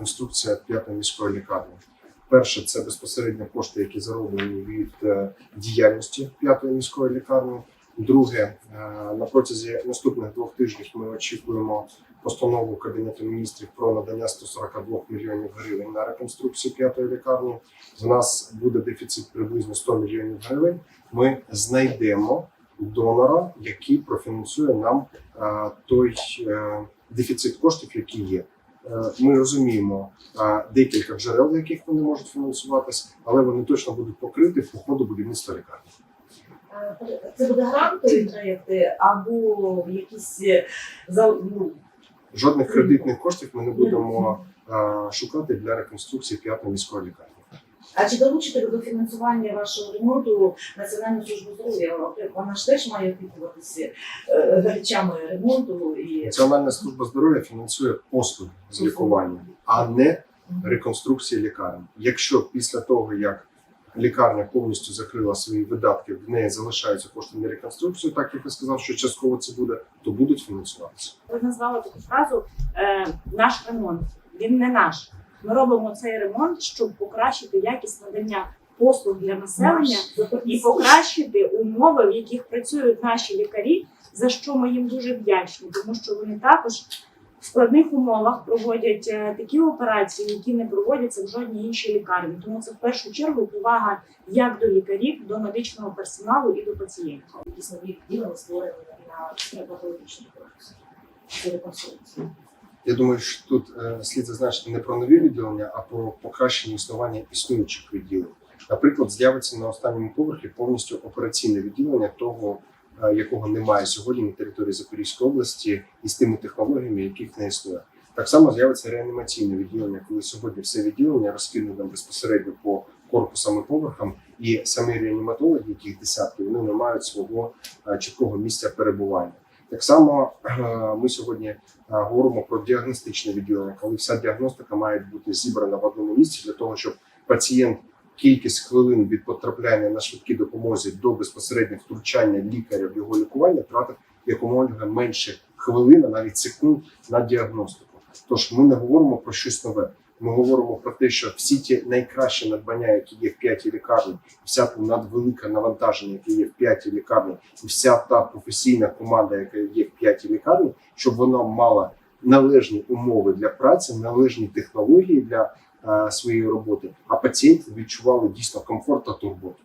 реконструкція п'ятої міської лікарні. Перше, це безпосередньо кошти, які зароблені від е, діяльності п'ятої міської лікарні. Друге, е, на протязі наступних двох тижнів ми очікуємо постанову Кабінету міністрів про надання 142 мільйонів гривень на реконструкцію п'ятої лікарні. У нас буде дефіцит приблизно 100 мільйонів гривень. Ми знайдемо донора, який профінансує нам е, той дефіцит коштів, який є. Е, Ми розуміємо декілька джерел, яких вони можуть фінансуватися, але вони точно будуть покриті по ходу будівництва лікарні. Е, Це буде грантові проєкти або якісь е, ну, Жодних кредитних коштів ми не будемо шукати для реконструкції п'ятої міської лікарні. А чи долучите ви до фінансування вашого ремонту Національну службу здоров'я? Вона ж теж має опікуватися е, гарячами ремонту і Національна служба здоров'я фінансує послуги з лікування, а не реконструкції лікарень. Якщо після того, як лікарня повністю закрила свої видатки, в неї залишаються кошти на реконструкцію, так як я сказав, що частково це буде, то будуть фінансуватися. Ви назвали таку фразу е, наш ремонт. Він не наш. Ми робимо цей ремонт, щоб покращити якість надання послуг для населення і покращити умови, в яких працюють наші лікарі, за що ми їм дуже вдячні, тому що вони також в складних умовах проводять е, такі операції, які не проводяться в жодній іншій лікарні. Тому це в першу чергу повага як до лікарів, до медичного персоналу і до пацієнтів. якісь нові відділення створені на стоматологічний корпус. Я думаю, що тут е, слід зазначити не про нові відділення, а про покращення існування існуючих відділень. Наприклад, з'явиться на останньому поверхі повністю операційне відділення того, е, якого немає сьогодні на території Запорізької області, і з тими технологіями, яких не існує. Так само з'явиться реанімаційне відділення, коли сьогодні все відділення розкинуто безпосередньо по корпусам і поверхам, і самі реаніматологи, яких десятки, вони не мають свого е, чіткого місця перебування. Так само е, ми сьогодні е, говоримо про діагностичне відділення, коли вся діагностика має бути зібрана в одному місці для того, щоб пацієнт кількість хвилин від потрапляння на швидкій допомозі до безпосереднього втручання лікаря в його лікування тратив якомога менше хвилин, навіть секунд на діагностику. Тож ми не говоримо про щось нове. Ми говоримо про те, що всі ті найкращі надбання, які є в п'ятій лікарні, вся та надвелике навантаження, яке є в п'ятій лікарні, вся та професійна команда, яка є в п'ятій лікарні, щоб вона мала належні умови для праці, належні технології для е, своєї роботи, а пацієнти відчували дійсно комфорт та турботу.